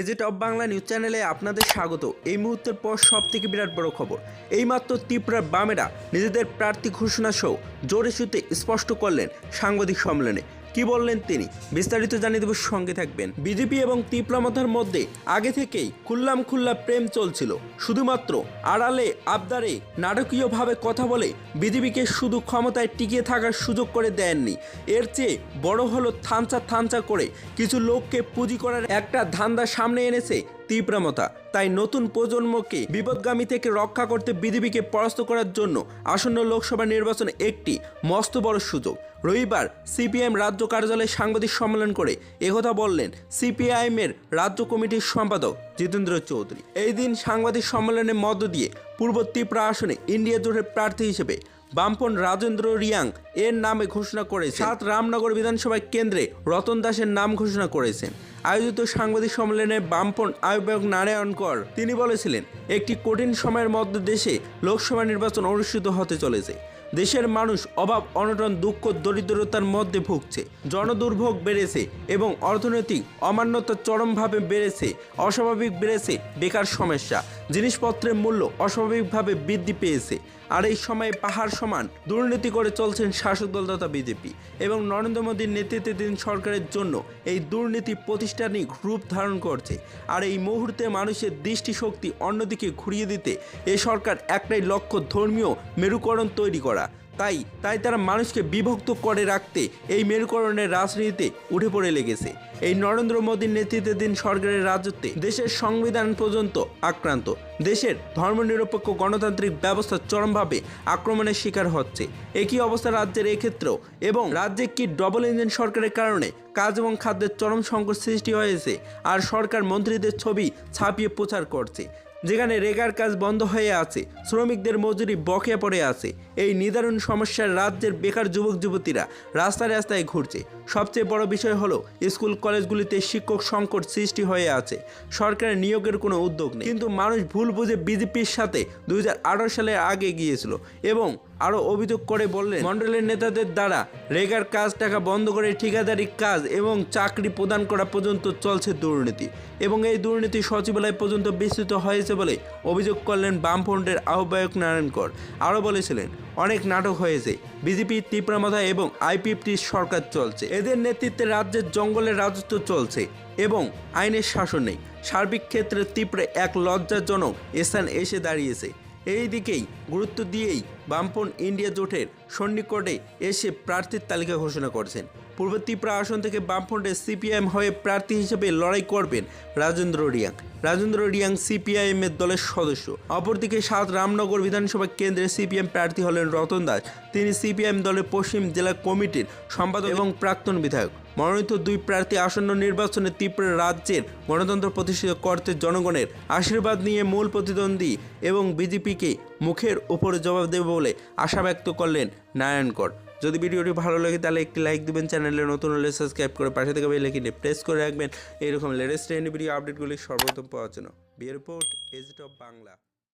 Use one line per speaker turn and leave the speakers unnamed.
এজেট of Bangla news চ্যানেলে আপনাদের স্বাগত। এই মুহূর্তের পর সব থেকে বিরাট বড় খবর। এইমাত্র ত্রিপুরার বামেরা নিজেদের প্রার্থী ঘোষণা সহ জোরে সুতে স্পষ্ট করলেন সাংবাদিক সম্মেলনে। কি বললেন তিনি? বিস্তারিত জানিয়ে দেব, সঙ্গে থাকবেন। বিজেপি এবং তিপ্রামাথার মধ্যে আগে থেকেই খুল্লাম খুল্লা প্রেম চলছিল। শুধুমাত্র আড়ালে, আবদারে, নাটকীয়ভাবে কথা বলে বিজেপিকে শুধু ক্ষমতায় টিকিয়ে থাকার সুযোগ করে দেননি। এর চেয়ে বড় হলো থানচা থানচা করে কিছু লোককে পুঁজি করার একটা ধান্দা সামনে এনেছে তীব্রমতা। তাই নতুন প্রজন্মকে বিপদগামী থেকে রক্ষা করতে বিজেপিকে পরাস্ত করার জন্য আসন্ন লোকসভা নির্বাচনে একটি মস্ত বড় সুযোগ। রবিবার সিপিএম রাজ্য কার্যালয়ে সাংবাদিক সম্মেলন করে একথা বললেন সিপিআইএম এর রাজ্য কমিটির সম্পাদক জিতেন্দ্র চৌধুরী। এই দিন সাংবাদিক সম্মেলনের মধ্য দিয়ে পূর্ব ত্রিপুরা আসনে ইন্ডিয়া জোটের প্রার্থী হিসেবে বামপন রাজেন্দ্র রিয়াং এর নামে ঘোষণা করেছে সাত রামনগর বিধানসভা কেন্দ্রে রতন দাসের নাম ঘোষণা করেছেন। আয়োজিত সাংবাদিক সম্মেলনে বামপন আহ্বায়ক নারায়ণ কর, তিনি বলেছিলেন, একটি কঠিন সময়ের মধ্যে দেশে লোকসভা নির্বাচন অনুষ্ঠিত হতে চলেছে। দেশের মানুষ অভাব, অনটন, দুঃখ, দরিদ্রতার মধ্যে ভুগছে। জনদুর্ভোগ বেড়েছে এবং অর্থনৈতিক অমান্যতা চরমভাবে বেড়েছে, অস্বাভাবিক বেড়েছে, বেকার সমস্যা, জিনিসপত্রের মূল্য অস্বাভাবিকভাবে বৃদ্ধি পেয়েছে। আর এই সময়ে পাহাড় সমান দুর্নীতি করে চলছেন শাসক দল তথা বিজেপি এবং নরেন্দ্র মোদীর নেতৃত্বাধীন সরকারের জন্য এই দুর্নীতি প্রতিষ্ঠানিক রূপ ধারণ করছে। আর এই মুহূর্তে মানুষের দৃষ্টিশক্তি অন্যদিকে ঘুরিয়ে দিতে এ সরকার একটাই লক্ষ্য, ধর্মীয় মেরুকরণ তৈরি করা। তাই তাই তারা মানুষকে বিভক্ত করে রাখতে এই মেরুকরণের রাজনীতিতে উঠে পড়ে লেগেছে। এই নরেন্দ্র মোদীর নেতৃত্বাধীন সরকারের রাজত্বে দেশের সংবিধান পর্যন্ত আক্রান্ত। দেশের ধর্মনিরপেক্ষ গণতান্ত্রিক ব্যবস্থা চরমভাবে আক্রমণের শিকার হচ্ছে। একই অবস্থা রাজ্যের এক্ষেত্রেও এবং রাজ্যে কি ডবল ইঞ্জিন সরকারের কারণে কাজ এবং খাদ্যের চরম সংকট সৃষ্টি হয়েছে আর সরকার মন্ত্রীদের ছবি ছাপিয়ে প্রচার করছে। যেখানে রেগার কাজ বন্ধ হয়ে আছে, শ্রমিকদের মজুরি বকে পড়ে আছে। এই নিদারুণ সমস্যার রাজ্যের বেকার যুবক যুবতীরা রাস্তায় রাস্তায় ঘুরছে। সবচেয়ে বড় বিষয় হলো, স্কুল কলেজগুলিতে শিক্ষক সংকট সৃষ্টি হয়ে আছে। সরকারের নিয়োগের কোনো উদ্যোগ নেই। কিন্তু মানুষ ভুল বুঝে বিজেপির সাথে দুই সালের আগে গিয়েছিল এবং আরও অভিযোগ করে বললেন, মন্ডলের নেতাদের দ্বারা রেগার কাজ টাকা বন্ধ করে ঠিকাদারি কাজ এবং চাকরি প্রদান করা পর্যন্ত চলছে দুর্নীতি এবং এই দুর্নীতি সচিবালয় পর্যন্ত বিস্তৃত হয়েছে বলে অভিযোগ করলেন বামফ্রন্টের আহ্বায়ক নারায়ণ কর। আরও বলেছিলেন, অনেক নাটক হয়েছে, বিজেপি তীব্রমাথা এবং আইপিএফটির সরকার চলছে। এদের নেতৃত্বে রাজ্যের জঙ্গলের রাজত্ব চলছে এবং আইনের শাসন নেই। সার্বিক ক্ষেত্রে তীব্রে এক লজ্জাজনক স্থান এসে দাঁড়িয়েছে। এই দিকেই গুরুত্ব দিয়েই বামপন ইন্ডিয়া জোটের সন্নিকটে এসে প্রার্থীর তালিকা ঘোষণা করেছেন। পূর্ব ত্রিপুরা আসন থেকে বামফ্রন্টের সিপিআইএম হয়ে প্রার্থী হিসেবে লড়াই করবেন রাজেন্দ্র রিয়াং রাজেন্দ্র রিয়াং সিপিআইএম এর দলের সদস্য। অপরদিকে সাত রামনগর বিধানসভা কেন্দ্রে সিপিএম প্রার্থী হলেন রতন দাস। তিনি সিপিআইএম দলের পশ্চিম জেলা কমিটির সম্পাদক এবং প্রাক্তন বিধায়ক। মনোনীত দুই প্রার্থী আসন্ন নির্বাচনে ত্রিপুরা রাজ্যের গণতন্ত্র প্রতিষ্ঠিত করতে জনগণের আশীর্বাদ নিয়ে মূল প্রতিদ্বন্দ্বী এবং বিজেপিকে মুখের উপরে জবাব দেবে বলে আশা ব্যক্ত করলেন নারায়ণকর যদি ভিডিওটি ভালো লাগে তাহলে একটি লাইক দিবেন, চ্যানেলে নতুন হলে সাবস্ক্রাইব করে পাশে থেকে বেল আইকনে প্রেস করে রাখবেন। এরকম লেটেস্ট ট্রেন্ড ভিডিও আপডেটগুলি সর্বপ্রথম পাওয়ার জন্য। বি রিপোর্ট এজিট অফ বাংলা